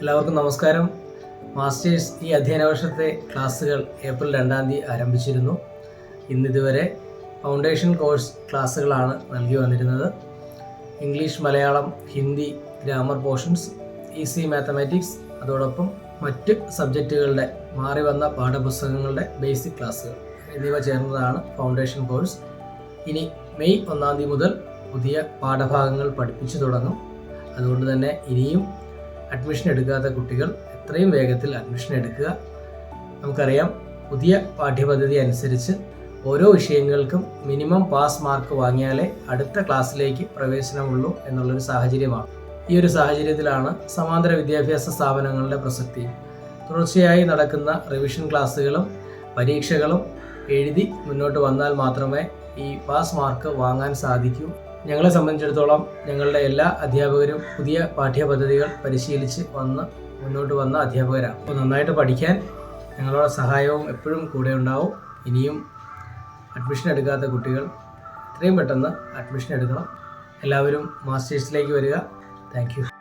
എല്ലാവർക്കും നമസ്കാരം. മാസ്റ്റേഴ്സ് ഈ അധ്യയന വർഷത്തെ ക്ലാസ്സുകൾ ഏപ്രിൽ രണ്ടാം തീയതി ആരംഭിച്ചിരുന്നു. ഇന്നിതുവരെ ഫൗണ്ടേഷൻ കോഴ്സ് ക്ലാസ്സുകളാണ് നൽകി വന്നിരുന്നത്. English Malayalam Hindi grammar portions easy mathematics അതോടൊപ്പം മറ്റ് സബ്ജക്റ്റുകളുടെ മാറി വന്ന പാഠപുസ്തകങ്ങളുടെ ബേസിക് ക്ലാസ്സുകൾ എന്നിവ ചേർന്നതാണ് ഫൗണ്ടേഷൻ കോഴ്സ്. ഇനി മെയ് ഒന്നാം തീയതി മുതൽ പുതിയ പാഠഭാഗങ്ങൾ പഠിപ്പിച്ചു തുടങ്ങും. അതുകൊണ്ട് തന്നെ ഇനിയും അഡ്മിഷൻ എടുക്കാത്ത കുട്ടികൾ എത്രയും വേഗത്തിൽ അഡ്മിഷൻ എടുക്കുക. നമുക്കറിയാം പുതിയ പാഠ്യപദ്ധതി അനുസരിച്ച് ഓരോ വിഷയങ്ങൾക്കും മിനിമം പാസ് മാർക്ക് വാങ്ങിയാലേ അടുത്ത ക്ലാസ്സിലേക്ക് പ്രവേശനമുള്ളൂ എന്നുള്ളൊരു സാഹചര്യമാണ്. ഈ ഒരു സാഹചര്യത്തിലാണ് സമാന്തര വിദ്യാഭ്യാസ സ്ഥാപനങ്ങളുടെ പ്രസക്തി. തുടർച്ചയായി നടക്കുന്ന റിവിഷൻ ക്ലാസ്സുകളും പരീക്ഷകളും എഴുതി മുന്നോട്ട് വന്നാൽ മാത്രമേ ഈ പാസ് മാർക്ക് വാങ്ങാൻ സാധിക്കൂ. ഞങ്ങളെ സംബന്ധിച്ചിടത്തോളം ഞങ്ങളുടെ എല്ലാ അധ്യാപകരും പുതിയ പാഠ്യപദ്ധതികൾ പരിശീലിച്ച് വന്ന് മുന്നോട്ട് വന്ന അധ്യാപകരാണ്. അപ്പോൾ നന്നായിട്ട് പഠിക്കാൻ ഞങ്ങളുടെ സഹായവും എപ്പോഴും കൂടെ ഉണ്ടാവും. ഇനിയും അഡ്മിഷൻ എടുക്കാത്ത കുട്ടികൾ എത്രയും പെട്ടെന്ന് അഡ്മിഷൻ എടുക്കണം. എല്ലാവരും മാസ്റ്റേഴ്സിലേക്ക് വരിക. താങ്ക്